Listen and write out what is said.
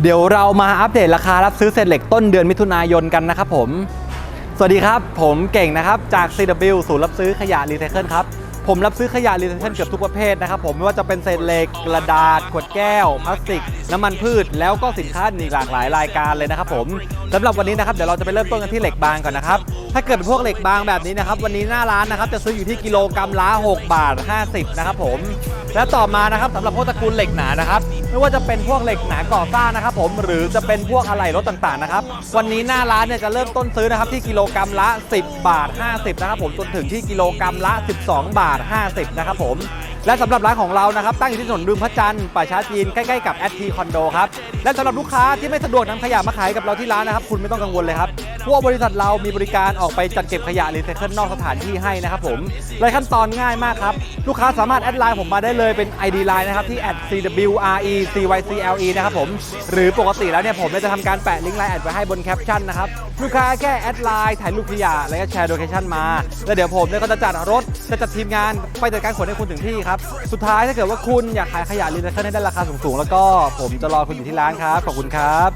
เดี๋ยวเรามาอัปเดตราคารับซื้อเศษเหล็กต้นเดือนมิถุนายนกันนะครับผม สวัสดีครับ ผมเก่งนะครับ จาก CW ศูนย์รับซื้อขยะรีไซเคิลครับ ผมรับซื้อขยะรีไซเคิลเกือบทุกประเภทนะครับผมไม่ว่าจะเป็นเศษเหล็กกระดาษ ขวดแก้ว พลาสติก น้ำมันพืช แล้วก็สินค้าอีกหลากหลายรายการเลยนะครับผมสำหรับวันนี้นะครับเดี๋ยวเราจะไปเริ่มต้นกันที่เหล็กบางก่อนนะครับ ถ้าเกิดเป็นพวกเหล็กบางแบบนี้นะครับ วันนี้หน้าร้านนะครับจะซื้ออยู่ที่กิโลกรัมละ 6 บาท 50 นะครับผม และต่อมานะครับสำหรับพวกตระกูลเหล็กหนานะครับ ไม่ว่าจะเป็นพวกเหล็กหนาก่อสร้างนะครับ ผมหรือจะเป็นพวกอะไหล่รถต่างๆนะครับวันนี้หน้าร้านเนี่ยจะเริ่มต้นซื้อนะครับที่กิโลกรัมละ 10 บาท 50 นะครับผมจนถึงที่กิโลกรัมละ 12 บาท 50 นะครับผม และสำหรับร้านของเรานะครับตั้งอยู่ที่ถนนรุมพระจันทร์ป่าช้าจีนใกล้ๆกับแอดทีคอนโดครับและสำหรับลูกค้าที่ไม่สะดวกนำขยะมาขายกับเราที่ร้านนะครับคุณไม่ต้องกังวลเลยครับเพราะวกบริษัทเรามีบริการออกไปจัดเก็บขยะรีไซเคิลนอกสถานที่ให้นะครับผมรายขั้นตอนง่ายมากครับลูกค้าสามารถแอดไลน์ผมมาได้เลยเป็น ID Line นะครับที่ @cwrecycle นะครับผมหรือปกติแล้วเนี่ยผมจะทำการแปะลิงก์ไลน์แอดไว้ให้บนแคปชั่นนะครับลูกค้าแค่แอดไลน์ถ่ายรูปขยะแล้วก็แชร์โลเคชั่นมา แล้วเดี๋ยวผมเนี่ยก็จะจัดรถ จะจัดทีมงานไปจัดการขนให้คุณถึงที่ครับ สุดท้ายถ้าเกิดว่าคุณอยากขายขยะรีไซเคิลให้ได้ราคาสูงๆ แล้วก็ผมจะรอคุณอยู่ที่ร้านครับ ขอบคุณครับ